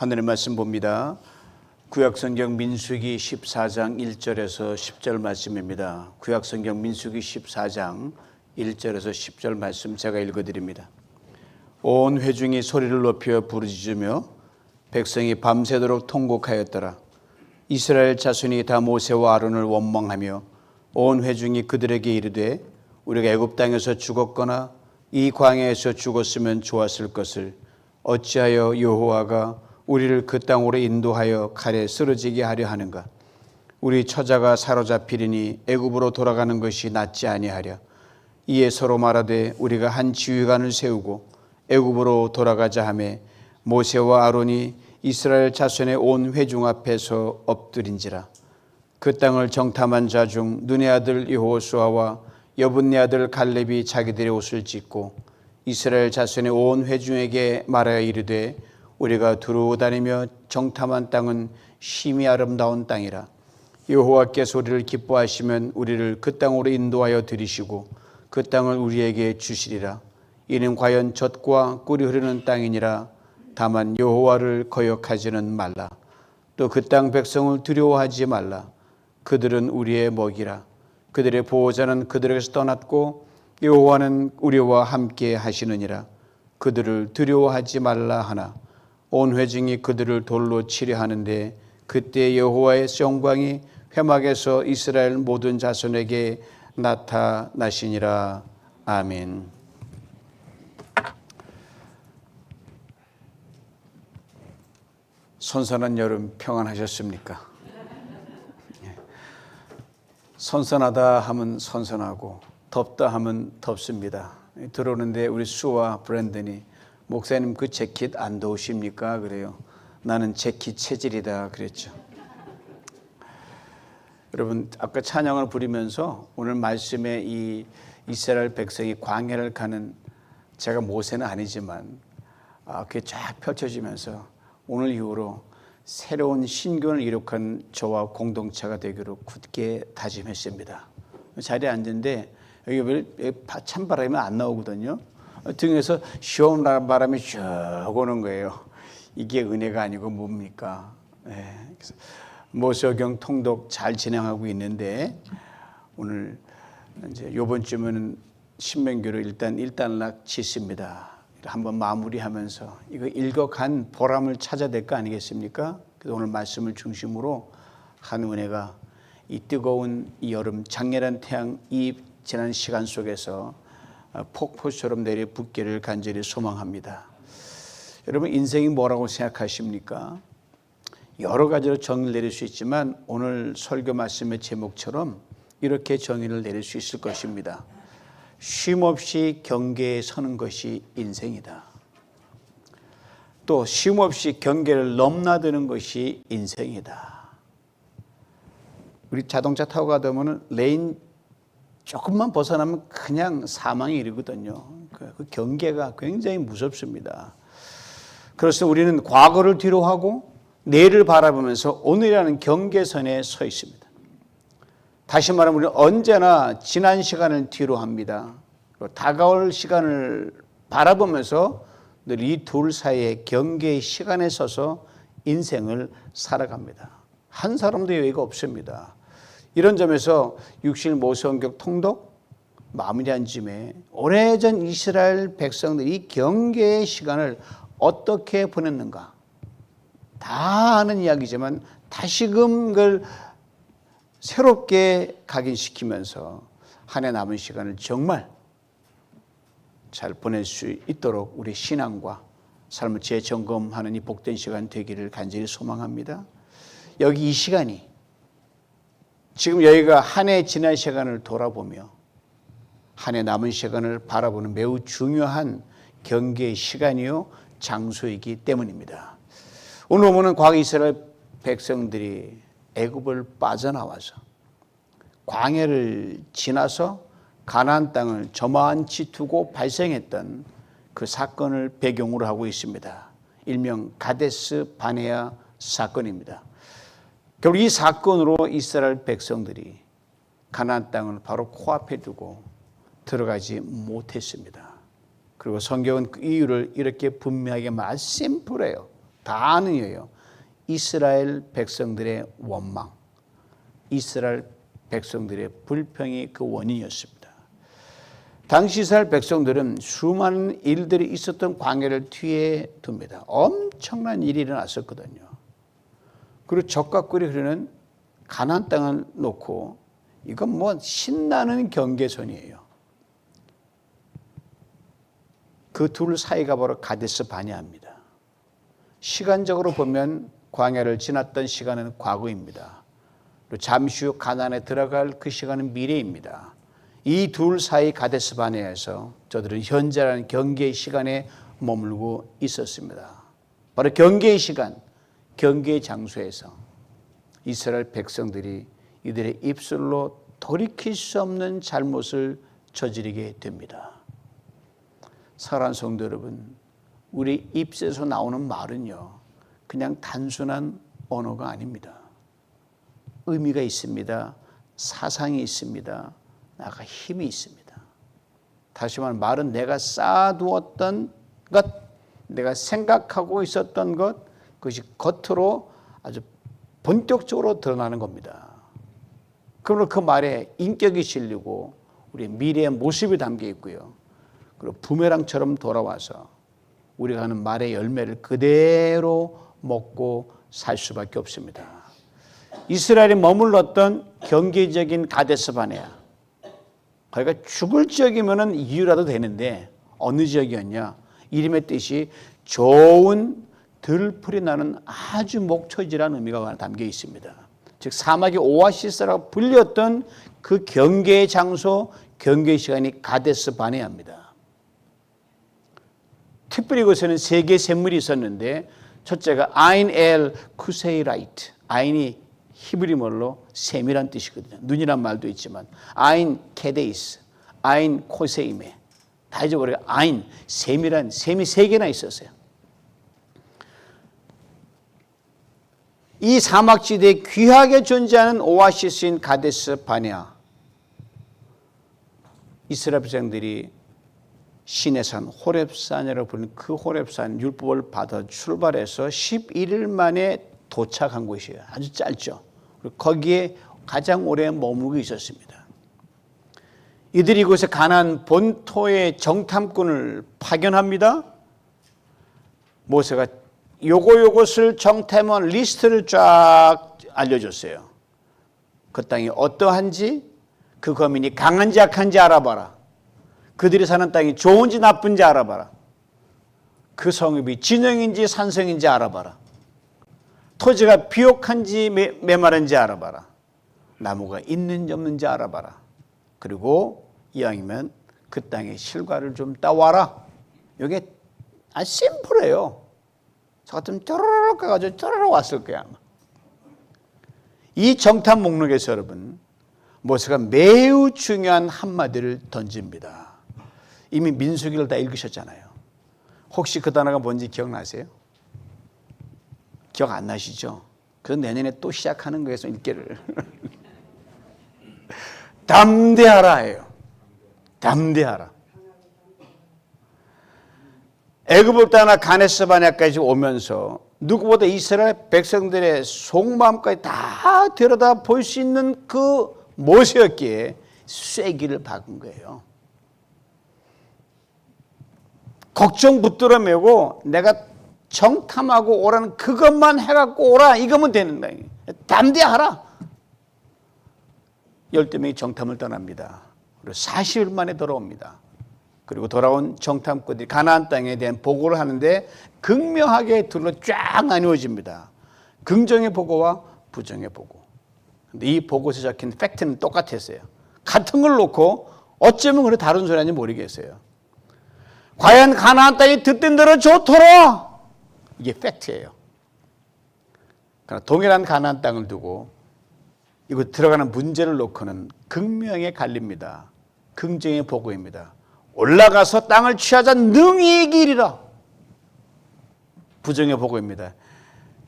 하늘의 말씀 봅니다. 구약성경 민수기 14장 1절에서 10절 말씀입니다. 구약성경 민수기 14장 1절에서 10절 말씀 제가 읽어드립니다. 온 회중이 소리를 높여 부르짖으며 백성이 밤새도록 통곡하였더라. 이스라엘 자손이 다 모세와 아론을 원망하며 온 회중이 그들에게 이르되 우리가 애굽 땅에서 죽었거나 이 광야에서 죽었으면 좋았을 것을 어찌하여 여호와가 우리를 그 땅으로 인도하여 칼에 쓰러지게 하려 하는가? 우리 처자가 사로잡히리니 애굽으로 돌아가는 것이 낫지 아니하랴. 이에 서로 말하되 우리가 한 지휘관을 세우고 애굽으로 돌아가자 하매 모세와 아론이 이스라엘 자손의 온 회중 앞에서 엎드린지라. 그 땅을 정탐한 자 중 눈의 아들 여호수아와 여분네 아들 갈렙이 자기들의 옷을 찢고 이스라엘 자손의 온 회중에게 말하여 이르되 우리가 두루 다니며 정탐한 땅은 심히 아름다운 땅이라. 여호와께서 우리를 기뻐하시면 우리를 그 땅으로 인도하여 들이시고 그 땅을 우리에게 주시리라. 이는 과연 젖과 꿀이 흐르는 땅이니라. 다만 여호와를 거역하지는 말라. 또 그 땅 백성을 두려워하지 말라. 그들은 우리의 먹이라. 그들의 보호자는 그들에게서 떠났고 여호와는 우리와 함께 하시느니라. 그들을 두려워하지 말라 하나 온 회중이 그들을 돌로 치려 하는데 그때 여호와의 영광이 회막에서 이스라엘 모든 자손에게 나타나시니라 아멘. 선선한 여름 평안하셨습니까? 예. 선선하다 하면 선선하고 덥다 하면 덥습니다. 들어오는데 우리 수와 브랜든이 목사님 그 재킷 안 더우십니까? 그래요. 나는 재킷 체질이다 그랬죠. 여러분 아까 찬양을 부리면서 오늘 말씀에 이 이스라엘 백성이 광야를 가는 제가 모세는 아니지만 아, 그게 쫙 펼쳐지면서 오늘 이후로 새로운 신견을 이룩한 저와 공동체가 되기로 굳게 다짐했습니다. 자리에 앉은데 여기 찬바람이 안 나오거든요. 등에서 시원한 바람이 쭉 오는 거예요. 이게 은혜가 아니고 뭡니까? 네. 모서경 통독 잘 진행하고 있는데 오늘 이제 요번 주면은 신명교를 일단 일단락 짓습니다. 한번 마무리하면서 이거 읽어간 보람을 찾아야 될 거 아니겠습니까? 그래서 오늘 말씀을 중심으로 한 은혜가 이 뜨거운 이 여름 장렬한 태양 이 지난 시간 속에서 폭포처럼 내려 붙기를 간절히 소망합니다. 여러분 인생이 뭐라고 생각하십니까? 여러 가지로 정의를 내릴 수 있지만 오늘 설교 말씀의 제목처럼 이렇게 정의를 내릴 수 있을 것입니다. 쉼 없이 경계에 서는 것이 인생이다. 또 쉼 없이 경계를 넘나드는 것이 인생이다. 우리 자동차 타고 가다 보면 레인 조금만 벗어나면 그냥 사망이 이르거든요. 그 경계가 굉장히 무섭습니다. 그래서 우리는 과거를 뒤로 하고 내일을 바라보면서 오늘이라는 경계선에 서 있습니다. 다시 말하면 우리는 언제나 지난 시간을 뒤로 합니다. 다가올 시간을 바라보면서 늘 이 둘 사이의 경계의 시간에 서서 인생을 살아갑니다. 한 사람도 여유가 없습니다. 이런 점에서 육신 모성격 통독 마무리한 쯤에 오래전 이스라엘 백성들이 경계의 시간을 어떻게 보냈는가 다 아는 이야기지만 다시금 그걸 새롭게 각인시키면서 한 해 남은 시간을 정말 잘 보낼 수 있도록 우리 신앙과 삶을 재점검하는 이 복된 시간 되기를 간절히 소망합니다. 여기 이 시간이 지금 여기가 한 해 지난 시간을 돌아보며 한 해 남은 시간을 바라보는 매우 중요한 경계의 시간이요 장소이기 때문입니다. 오늘 보면 과거 이스라엘 백성들이 애굽을 빠져나와서 광야를 지나서 가나안 땅을 저만치 두고 발생했던 그 사건을 배경으로 하고 있습니다. 일명 가데스 바네아 사건입니다. 결국 이 사건으로 이스라엘 백성들이 가나안 땅을 바로 코앞에 두고 들어가지 못했습니다. 그리고 성경은 그 이유를 이렇게 분명하게 말 심플해요. 다 아는 이유예요. 이스라엘 백성들의 원망, 이스라엘 백성들의 불평이 그 원인이었습니다. 당시 이스라엘 백성들은 수많은 일들이 있었던 광야를 뒤에 둡니다. 엄청난 일이 일어났었거든요. 그리고 적과 꿀이 흐르는 가나안 땅을 놓고 이건 뭐 신나는 경계선이에요. 그 둘 사이가 바로 가데스 바냐입니다. 시간적으로 보면 광야를 지났던 시간은 과거입니다. 그리고 잠시 후 가나안에 들어갈 그 시간은 미래입니다. 이 둘 사이 가데스 바냐에서 저들은 현재라는 경계의 시간에 머물고 있었습니다. 바로 경계의 시간, 경계의 장소에서 이스라엘 백성들이 이들의 입술로 돌이킬 수 없는 잘못을 저지르게 됩니다. 사랑하는 성도 여러분, 우리 입에서 나오는 말은요, 그냥 단순한 언어가 아닙니다. 의미가 있습니다. 사상이 있습니다. 나가 힘이 있습니다. 다시 말하면 말은 내가 쌓아두었던 것, 내가 생각하고 있었던 것, 그것이 겉으로 아주 본격적으로 드러나는 겁니다. 그러므로 그 말에 인격이 실리고 우리 미래의 모습이 담겨 있고요. 그리고 부메랑처럼 돌아와서 우리가 하는 말의 열매를 그대로 먹고 살 수밖에 없습니다. 이스라엘이 머물렀던 경계적인 가데스 바네아. 거기가 죽을 지역이면은 이유라도 되는데 어느 지역이었냐? 이름의 뜻이 좋은 들풀이 나는 아주 목초지라는 의미가 담겨 있습니다. 즉 사막의 오아시스라고 불렸던 그 경계의 장소, 경계의 시간이 가데스 바네아입니다. 특별히 그것에는 세 개의 샘물이 있었는데 첫째가 아인 엘 쿠세이라이트. 아인이 히브리말로 샘이란 뜻이거든요. 눈이란 말도 있지만 아인 케데이스, 아인 코세이메. 다 잊어버려요. 아인, 샘이란 샘이 세 개나 있었어요. 이 사막지대에 귀하게 존재하는 오아시스인 가데스 바네아. 이스라엘 백성들이 신의 산 호렙산이라고 부르는 그 호렙산 율법을 받아 출발해서 11일 만에 도착한 곳이에요. 아주 짧죠. 거기에 가장 오래 머물고 있었습니다. 이들이 이곳에 가난 본토의 정탐꾼을 파견합니다. 모세가 요거 요것을 정탐원 리스트를 쫙 알려줬어요. 그 땅이 어떠한지 그 거민이 강한지 약한지 알아봐라. 그들이 사는 땅이 좋은지 나쁜지 알아봐라. 그 성읍이 진영인지 산성인지 알아봐라. 토지가 비옥한지 메마른지 알아봐라. 나무가 있는지 없는지 알아봐라. 그리고 이왕이면 그 땅의 실과를 좀 따와라. 이게 아주 심플해요. 저 같으면 쪼르륵 가가지고 쪼르륵 왔을 거야. 아마. 이 정탐 목록에서 여러분 모세가 매우 중요한 한마디를 던집니다. 이미 민수기를 다 읽으셨잖아요. 혹시 그 단어가 뭔지 기억나세요? 기억 안 나시죠? 그 내년에 또 시작하는 거에서 읽기를. 담대하라예요. 담대하라. 애굽을 떠나 가네스 바냐까지 오면서 누구보다 이스라엘 백성들의 속마음까지 다 들여다 볼 수 있는 그 모세였기에 쐐기를 박은 거예요. 걱정 붙들어 매고 내가 정탐하고 오라는 그것만 해갖고 오라 이거면 되는 거예요. 담대하라. 열두 명이 정탐을 떠납니다. 그리고 40일 만에 돌아옵니다. 그리고 돌아온 정탐꾼들이 가나안 땅에 대한 보고를 하는데 극명하게 둘로 쫙 나누어집니다. 긍정의 보고와 부정의 보고. 근데 이 보고서에 적힌 팩트는 똑같았어요. 같은 걸 놓고 어쩌면 그래 다른 소리 하는지 모르겠어요. 과연 가나안 땅이 듣던 대로 좋더라. 이게 팩트예요. 그러나 동일한 가나안 땅을 두고 이거 들어가는 문제를 놓고는 극명하게 갈립니다. 긍정의 보고입니다. 올라가서 땅을 취하자 능히 이기리라. 부정의 보고입니다.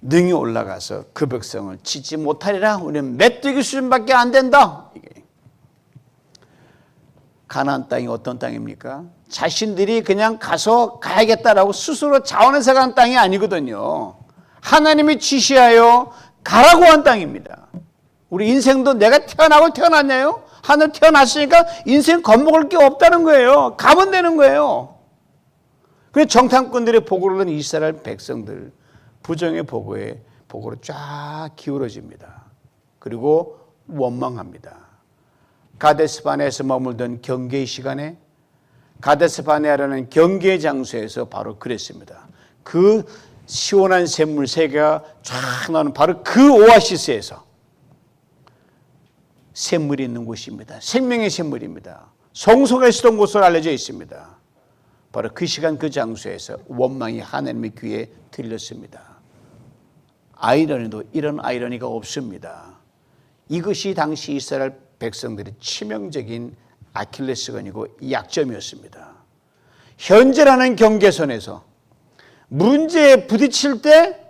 능히 올라가서 그 백성을 치지 못하리라. 우리는 메뚜기 수준밖에 안 된다. 가나안 땅이 어떤 땅입니까? 자신들이 그냥 가서 가야겠다라고 스스로 자원해서 가는 땅이 아니거든요. 하나님이 지시하여 가라고 한 땅입니다. 우리 인생도 내가 태어나고 태어났냐요? 하늘 태어났으니까 인생 겁먹을 게 없다는 거예요. 가면 되는 거예요. 그래서 정탐꾼들의 보고를 듣는 이스라엘 백성들 부정의 보고에 보고로 쫙 기울어집니다. 그리고 원망합니다. 가데스바네에서 머물던 경계의 시간에 가데스바네라는 경계 장소에서 바로 그랬습니다. 그 시원한 샘물 세 개가 쫙 나는 바로 그 오아시스에서 샘물이 있는 곳입니다. 생명의 샘물입니다. 성소가 있었던 곳으로 알려져 있습니다. 바로 그 시간 그 장소에서 원망이 하나님의 귀에 들렸습니다. 아이러니도 이런 아이러니가 없습니다. 이것이 당시 이스라엘 백성들의 치명적인 아킬레스건이고 약점이었습니다. 현재라는 경계선에서 문제에 부딪힐 때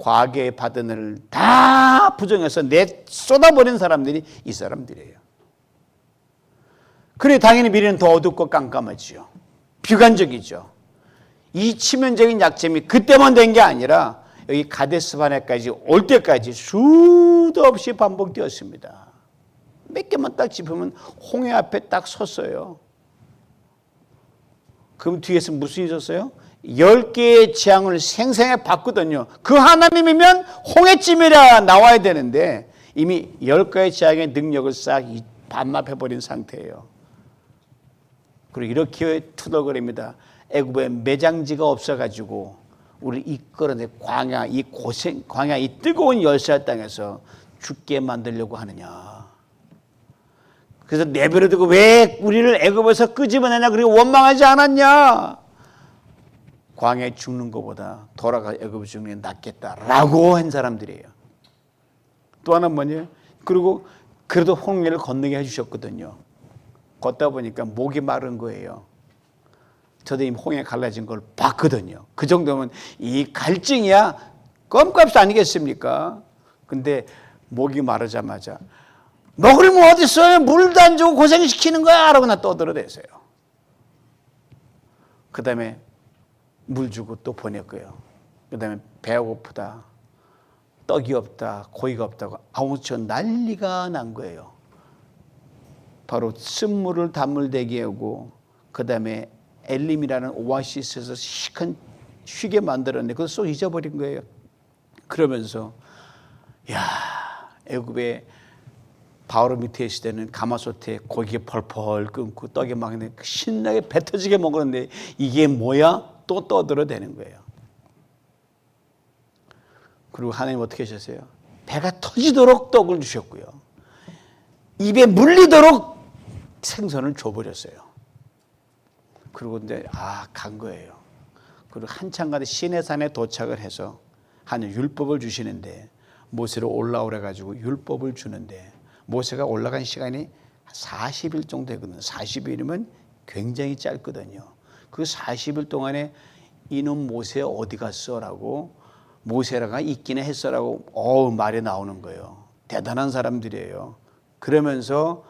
과거의 받은 은을 다 부정해서 내 쏟아버린 사람들이 이 사람들이에요. 그래 당연히 미래는 더 어둡고 깜깜하지요. 비관적이죠. 이 치명적인 약점이 그때만 된 게 아니라 여기 가데스 바네까지 올 때까지 수도 없이 반복되었습니다. 몇 개만 딱 짚으면 홍해 앞에 딱 섰어요. 그럼 뒤에서 무슨 일이 있었어요? 열 개의 재앙을 생생하게 봤거든요. 그 하나님이면 홍해쯤이라 나와야 되는데 이미 열 개의 재앙의 능력을 싹 반납해버린 상태예요. 그리고 이렇게 투덜거립니다. 애굽에 매장지가 없어가지고 우리 이끌어내 광야 이 고생 광야 이 뜨거운 열쇠 땅에서 죽게 만들려고 하느냐. 그래서 내버려 두고 왜 우리를 애굽에서 끄집어내냐 그리고 원망하지 않았냐. 광야에 죽는 것보다 돌아가 애굽에 죽는 게 낫겠다라고 한 사람들이에요. 또 하나 뭐냐? 그리고 그래도 홍해를 건너게 해주셨거든요. 걷다 보니까 목이 마른 거예요. 저도 이 홍해 갈라진 걸 봤거든요. 그 정도면 이 갈증이야 껌값 아니겠습니까? 근데 목이 마르자마자 먹을 뭐 어디 있어요? 물도 안 주고 고생시키는 거야? 라고 나 떠들어대세요. 그 다음에 물 주고 또 보냈고요. 그 다음에 배가 고프다. 떡이 없다. 고기가 없다고 아무튼 난리가 난 거예요. 바로 쓴물을 단물되게 하고 그 다음에 엘림이라는 오아시스에서 시큰 쉬게 만들었는데 그걸 쏙 잊어버린 거예요. 그러면서 야 애굽의 바로 밑에 있을 때는 가마솥에 고기가 펄펄 끓고 떡이 막 신나게 배 터지게 먹었는데 이게 뭐야? 또 떠들어대는 거예요. 그리고 하나님 어떻게 하셨어요? 배가 터지도록 떡을 주셨고요. 입에 물리도록 생선을 줘버렸어요. 그리고 이제 아간 거예요. 그리고 한참 가다 시내산에 도착을 해서 하늘 율법을 주시는데 모세로 올라오래 가지고 율법을 주는데 모세가 올라간 시간이 40일 정도 되거든요. 40일이면 굉장히 짧거든요. 그 40일 동안에 이놈 모세 어디 갔어라고 모세라가 있기는 했어라고 어 말이 나오는 거예요. 대단한 사람들이에요. 그러면서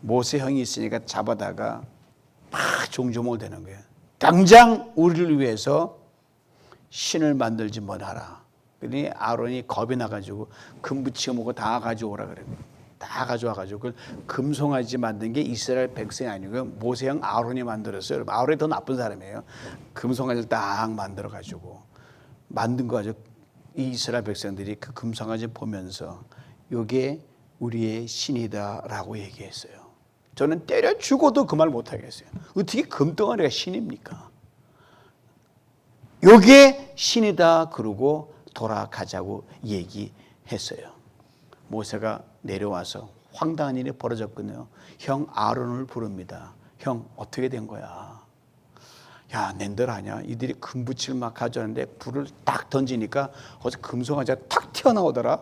모세 형이 있으니까 잡아다가 막 종조목을 되는 거예요. 당장 우리를 위해서 신을 만들지 못하라. 그러니 아론이 겁이 나가지고 금 붙이고 뭐고 다 가져오라 그래요. 다 가져와가지고 그걸 금송아지 만든 게 이스라엘 백성이 아니고 모세형 아론이 만들었어요. 아론이 더 나쁜 사람이에요. 금송아지를 딱 만들어가지고 만든 거 가지고 이 이스라엘 백성들이 그 금송아지 보면서 이게 우리의 신이다라고 얘기했어요. 저는 때려 죽어도 그 말 못하겠어요. 어떻게 금덩어리가 신입니까? 요게 신이다 그러고 돌아가자고 얘기했어요. 모세가 내려와서 황당한 일이 벌어졌거든요. 형 아론을 부릅니다. 형 어떻게 된 거야? 야, 낸들 아냐? 이들이 금붙이를 막 가져왔는데 불을 딱 던지니까 어서 금송아지가 탁 튀어나오더라.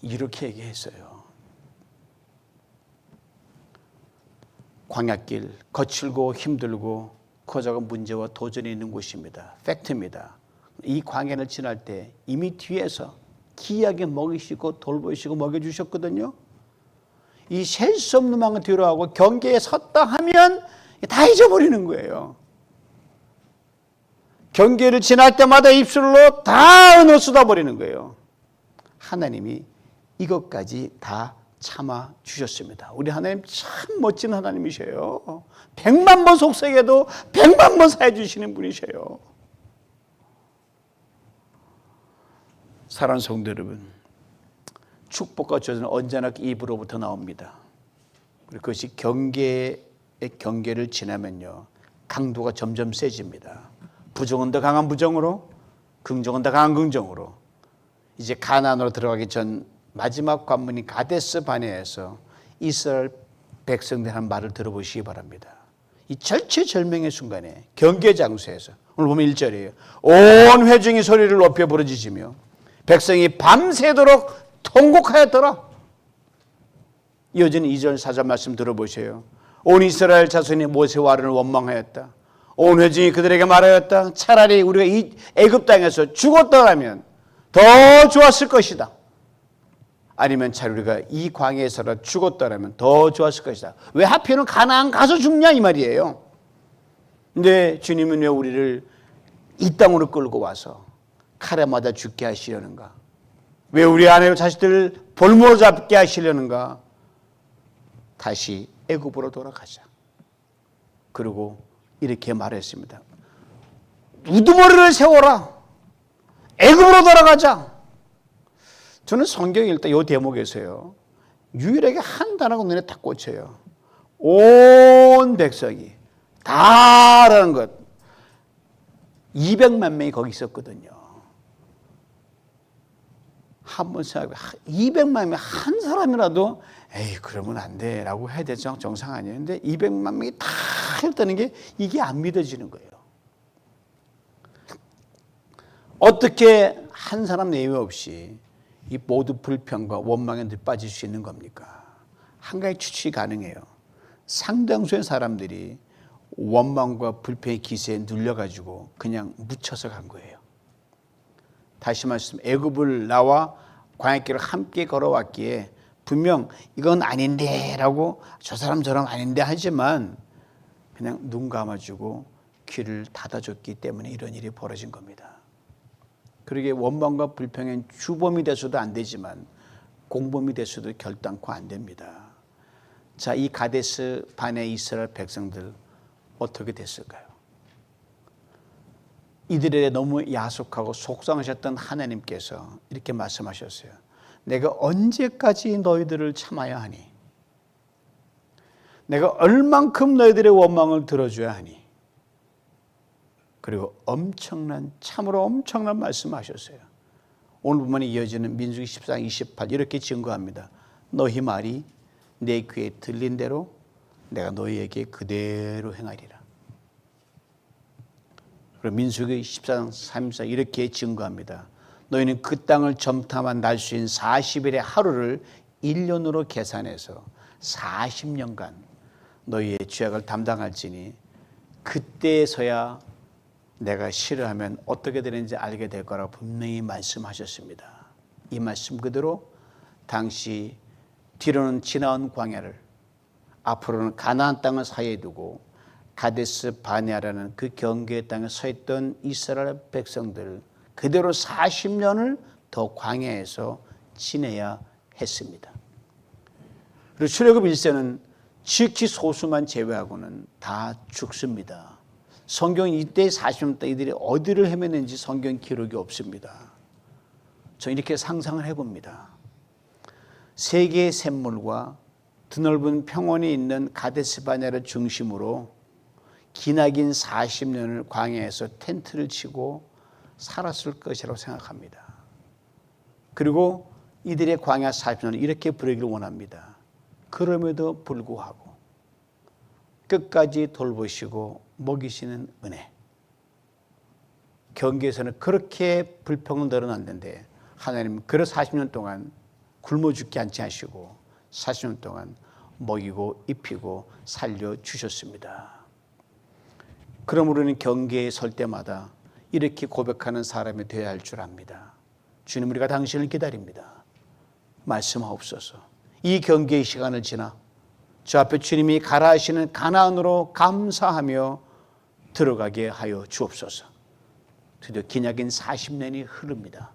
이렇게 얘기했어요. 광약길 거칠고 힘들고 거저가 문제와 도전이 있는 곳입니다. 팩트입니다. 이 광야를 지날 때 이미 뒤에서 기이하게 먹이시고 돌보시고 먹여주셨거든요. 이 셀 수 없는 마음을 뒤로 하고 경계에 섰다 하면 다 잊어버리는 거예요. 경계를 지날 때마다 입술로 다 은을 쏟아버리는 거예요. 하나님이 이것까지 다 참아 주셨습니다. 우리 하나님 참 멋진 하나님이셔요. 백만 번 속삭여도 백만 번 사해 주시는 분이셔요. 사랑하는 성도 여러분, 축복과 저주는 언제나 입으로부터 나옵니다. 그것이 경계의 경계를 지나면요, 강도가 점점 세집니다. 부정은 더 강한 부정으로, 긍정은 더 강한 긍정으로. 이제 가나안으로 들어가기 전 마지막 관문인 가데스 바네에서 이스라엘 백성들 한 말을 들어보시기 바랍니다. 이 절체절명의 순간에 경계 장소에서 오늘 보면 1절이에요. 온 회중이 소리를 높여 부르짖으며 백성이 밤새도록 통곡하였더라. 이어지는 2절 4절 말씀 들어보세요. 온 이스라엘 자손이 모세와 아론을 원망하였다. 온 회중이 그들에게 말하였다. 차라리 우리가 이 애굽 땅에서 죽었더라면 더 좋았을 것이다. 아니면 차라리 우리가 이 광야에서 죽었더라면 더 좋았을 것이다. 왜 하필은 가나안 가서 죽냐 이 말이에요. 근데 주님은 왜 우리를 이 땅으로 끌고 와서 칼에 맞아 죽게 하시려는가? 왜 우리 아내와 자식들을 볼모로 잡게 하시려는가? 다시 애굽으로 돌아가자. 그리고 이렇게 말했습니다. 우두머리를 세워라. 애굽으로 돌아가자. 저는 성경 읽을 때이 대목에서요. 유일하게 한 단어가 눈에 딱 꽂혀요. 온 백성이 다라는 것. 200만 명이 거기 있었거든요. 한번 생각해 200만 명 한 사람이라도 에이 그러면 안 돼라고 해야 되죠 정상 아니에요. 근데 200만 명이 다 했다는 게 이게 안 믿어지는 거예요. 어떻게 한 사람 내외 없이 이 모두 불평과 원망에 빠질 수 있는 겁니까? 한 가지 추측이 가능해요. 상당수의 사람들이 원망과 불평의 기세에 눌려가지고 그냥 묻혀서 간 거예요. 다시 말씀, 애굽을 나와 광야길을 함께 걸어왔기에 분명 이건 아닌데라고 저 사람 저람 아닌데 하지만 그냥 눈 감아주고 귀를 닫아줬기 때문에 이런 일이 벌어진 겁니다. 그러게 원망과 불평엔 주범이 돼서도 안 되지만 공범이 돼서도 결단코 안 됩니다. 자, 이 가데스 반의 이스라엘 백성들 어떻게 됐을까요? 이들에 너무 야속하고 속상하셨던 하나님께서 이렇게 말씀하셨어요. 내가 언제까지 너희들을 참아야 하니? 내가 얼만큼 너희들의 원망을 들어줘야 하니? 그리고 엄청난 참으로 엄청난 말씀하셨어요. 오늘 부분에 이어지는 민수기 14장 28 이렇게 증거합니다. 너희 말이 내 귀에 들린 대로 내가 너희에게 그대로 행하리라. 그리고 민수기 14장 34 이렇게 증거합니다. 너희는 그 땅을 점탐한 날수 있는 40일의 하루를 1년으로 계산해서 40년간 너희의 죄악을 담당할지니 그때서야 내가 싫어하면 어떻게 되는지 알게 될 거라고 분명히 말씀하셨습니다. 이 말씀 그대로 당시 뒤로는 지나온 광야를 앞으로는 가나안 땅을 사이에 두고 가데스 바네아라는 그 경계의 땅에 서 있던 이스라엘 백성들 그대로 40년을 더 광야에서 지내야 했습니다. 그리고 출애굽 1세는 지극히 소수만 제외하고는 다 죽습니다. 성경 이때 40년 때 이들이 어디를 헤매는지 성경 기록이 없습니다. 저 이렇게 상상을 해봅니다. 세계의 샘물과 드넓은 평원이 있는 가데스바네를 중심으로 기나긴 40년을 광야에서 텐트를 치고 살았을 것이라고 생각합니다. 그리고 이들의 광야 40년을 이렇게 부르기를 원합니다. 그럼에도 불구하고 끝까지 돌보시고 먹이시는 은혜. 경계에서는 그렇게 불평을 늘어났는데 하나님 그 40년 동안 굶어 죽게 않지 하시고 40년 동안 먹이고 입히고 살려 주셨습니다. 그러므로 우리는 경계에 설 때마다 이렇게 고백하는 사람이 되어야 할 줄 압니다. 주님 우리가 당신을 기다립니다. 말씀하옵소서. 이 경계의 시간을 지나 저 앞에 주님이 가라 하시는 가나안으로 감사하며 들어가게 하여 주옵소서. 드디어 기냐긴 40년이 흐릅니다.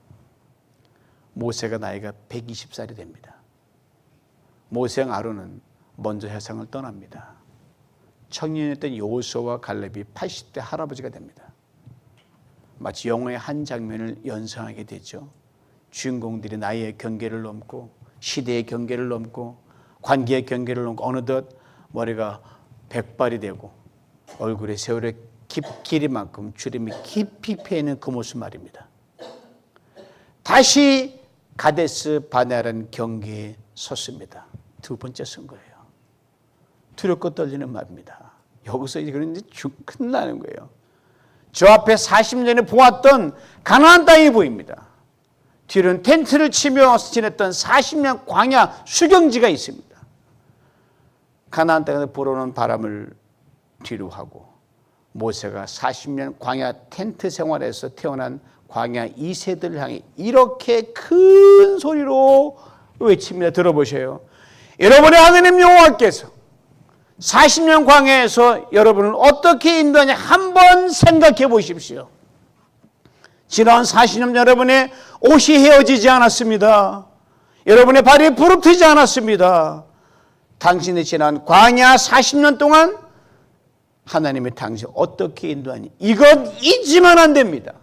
모세가 나이가 120살이 됩니다. 모세랑 아론은 먼저 해상을 떠납니다. 청년이었던 여호수아와 갈렙이 80대 할아버지가 됩니다. 마치 영화의 한 장면을 연상하게 되죠. 주인공들이 나이의 경계를 넘고 시대의 경계를 넘고 관계의 경계를 넘고 어느덧 머리가 백발이 되고 얼굴에 세월의 깊, 길이만큼 주름이 깊이 패이는 그 모습 말입니다. 다시 가데스 바네라는 경계에 섰습니다. 두 번째 선거예요. 두렵고 떨리는 말입니다. 여기서 이거는 이제 큰일 나는 거예요. 저 앞에 40년에 보았던 가나안 땅이 보입니다. 뒤로는 텐트를 치며 지냈던 40년 광야 수경지가 있습니다. 가나안 땅에서 불어오는 바람을 뒤로 하고 모세가 40년 광야 텐트 생활에서 태어난 광야 2세들을 향해 이렇게 큰 소리로 외칩니다. 들어보세요. 여러분의 하느님 여호와께서 40년 광야에서 여러분을 어떻게 인도하냐 한번 생각해 보십시오. 지난 40년 여러분의 옷이 헤어지지 않았습니다. 여러분의 발이 부릅뜨지 않았습니다. 당신의 지난 광야 40년 동안 하나님의 당신 어떻게 인도하니? 이것 잊으면 안 됩니다.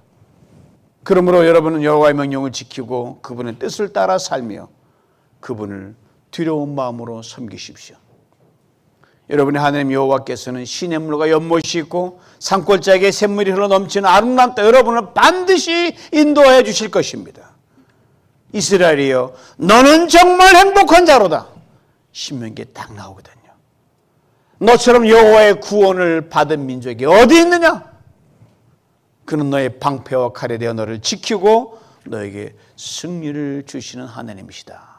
그러므로 여러분은 여호와의 명령을 지키고 그분의 뜻을 따라 살며 그분을 두려운 마음으로 섬기십시오. 여러분의 하나님 여호와께서는 시냇물과 연못이 있고 산골짜기에 샘물이 흘러 넘치는 아름다운 땅 여러분을 반드시 인도하여 주실 것입니다. 이스라엘이여 너는 정말 행복한 자로다. 신명기에 딱 나오거든요. 너처럼 여호와의 구원을 받은 민족이 어디 있느냐? 그는 너의 방패와 칼에 대어 너를 지키고 너에게 승리를 주시는 하나님이시다.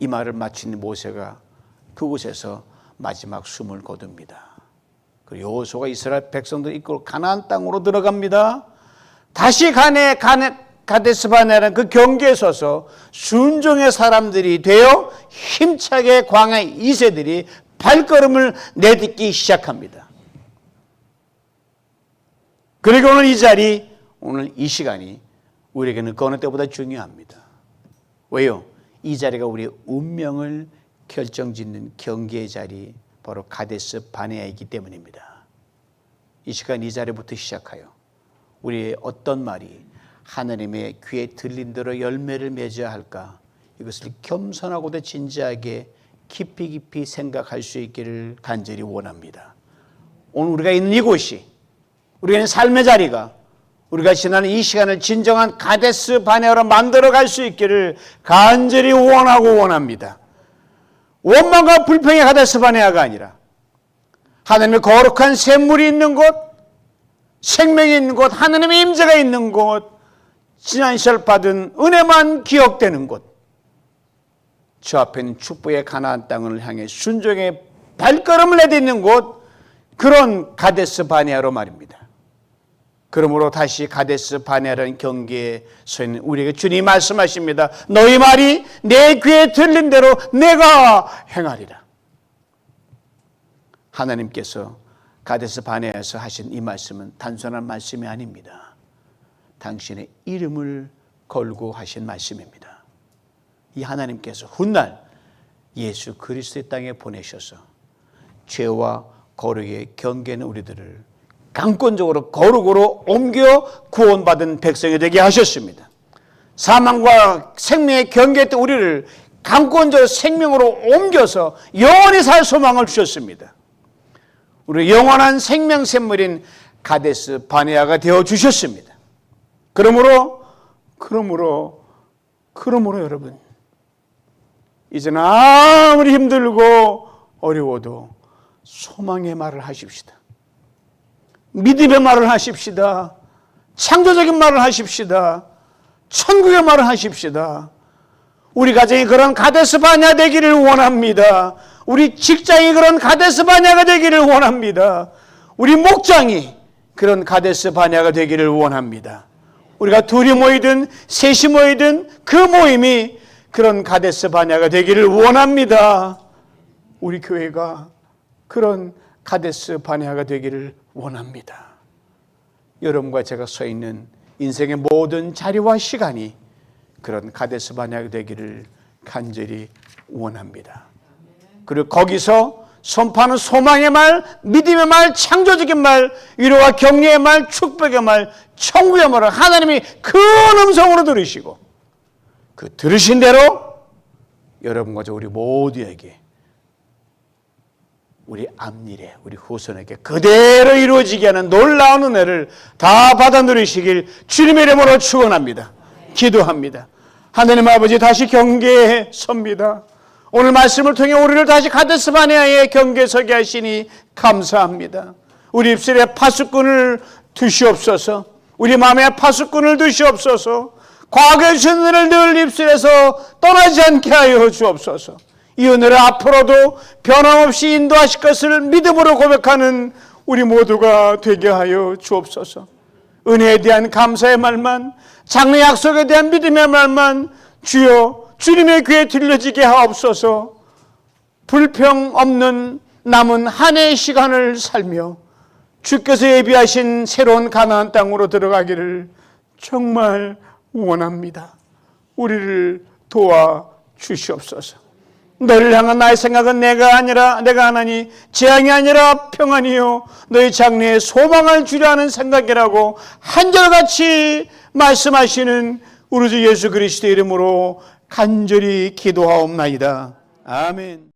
이 말을 마친 모세가 그곳에서 마지막 숨을 거둡니다. 여호수아가 이스라엘 백성들 이끌고 가나안 땅으로 들어갑니다. 다시 가네 가네 가데스바네라는 그 경계에 서서 순종의 사람들이 되어 힘차게 광야 이세들이 발걸음을 내딛기 시작합니다. 그리고 오늘 이 자리, 오늘 이 시간이 우리에게는 그 어느 때보다 중요합니다. 왜요? 이 자리가 우리의 운명을 결정짓는 경계의 자리, 바로 가데스 바네아이기 때문입니다. 이 시간 이 자리부터 시작하여 우리의 어떤 말이 하나님의 귀에 들린 대로 열매를 맺어야 할까? 이것을 겸손하고도 진지하게 깊이 깊이 생각할 수 있기를 간절히 원합니다. 오늘 우리가 있는 이곳이 우리가 있는 삶의 자리가 우리가 지나는 이 시간을 진정한 가데스 바네아로 만들어 갈 수 있기를 간절히 원하고 원합니다. 원망과 불평의 가데스 바네아가 아니라 하나님의 거룩한 샘물이 있는 곳, 생명이 있는 곳, 하나님의 임재가 있는 곳, 지난 시절 받은 은혜만 기억되는 곳. 저 앞에는 축복의 가나안 땅을 향해 순종의 발걸음을 내딛는 곳, 그런 가데스 바네아로 말입니다. 그러므로 다시 가데스 바네아라는 경계에 서 있는 우리에게 주님 말씀하십니다. 너희 말이 내 귀에 들린 대로 내가 행하리라. 하나님께서 가데스 바네아에서 하신 이 말씀은 단순한 말씀이 아닙니다. 당신의 이름을 걸고 하신 말씀입니다. 이 하나님께서 훗날 예수 그리스도의 땅에 보내셔서 죄와 거룩의 경계는 우리들을 강권적으로 거룩으로 옮겨 구원받은 백성이 되게 하셨습니다. 사망과 생명의 경계했던 우리를 강권적 생명으로 옮겨서 영원히 살 소망을 주셨습니다. 우리 영원한 생명 샘물인 가데스 바네아가 되어 주셨습니다. 그러므로 그러므로 그러므로 여러분 이제는 아무리 힘들고 어려워도 소망의 말을 하십시다. 믿음의 말을 하십시다. 창조적인 말을 하십시다. 천국의 말을 하십시다. 우리 가정이 그런 가데스 바냐 되기를 원합니다. 우리 직장이 그런 가데스 바냐가 되기를 원합니다. 우리 목장이 그런 가데스 바냐가 되기를 원합니다. 우리가 둘이 모이든 셋이 모이든 그 모임이 그런 가데스 바냐가 되기를 원합니다. 우리 교회가 그런 가데스 바냐가 되기를 원합니다. 여러분과 제가 서 있는 인생의 모든 자리와 시간이 그런 가데스 반야가 되기를 간절히 원합니다. 그리고 거기서 선포하는 소망의 말, 믿음의 말, 창조적인 말, 위로와 격려의 말, 축복의 말, 천국의 말을 하나님이 큰 음성으로 들으시고 그 들으신 대로 여러분과 저 우리 모두에게 우리 앞일에 우리 후손에게 그대로 이루어지게 하는 놀라운 은혜를 다 받아 누리시길 주님의 이름으로 축원합니다. 기도합니다. 하나님 아버지 다시 경계에 섭니다. 오늘 말씀을 통해 우리를 다시 가데스 바네아의 경계에 서게 하시니 감사합니다. 우리 입술에 파수꾼을 두시옵소서. 우리 마음에 파수꾼을 두시옵소서. 과거의 죄들을 늘 입술에서 떠나지 않게 하여 주옵소서. 이 은혜를 앞으로도 변함없이 인도하실 것을 믿음으로 고백하는 우리 모두가 되게 하여 주옵소서. 은혜에 대한 감사의 말만, 장래 약속에 대한 믿음의 말만 주여 주님의 귀에 들려지게 하옵소서. 불평 없는 남은 한 해의 시간을 살며 주께서 예비하신 새로운 가나안 땅으로 들어가기를 정말 원합니다. 우리를 도와 주시옵소서. 너를 향한 나의 생각은 내가 아니라 내가 하나니 재앙이 아니라 평안이요 너희 장래에 소망을 주려 하는 생각이라고 한결같이 말씀하시는 우리 주 예수 그리스도 이름으로 간절히 기도하옵나이다. 아멘.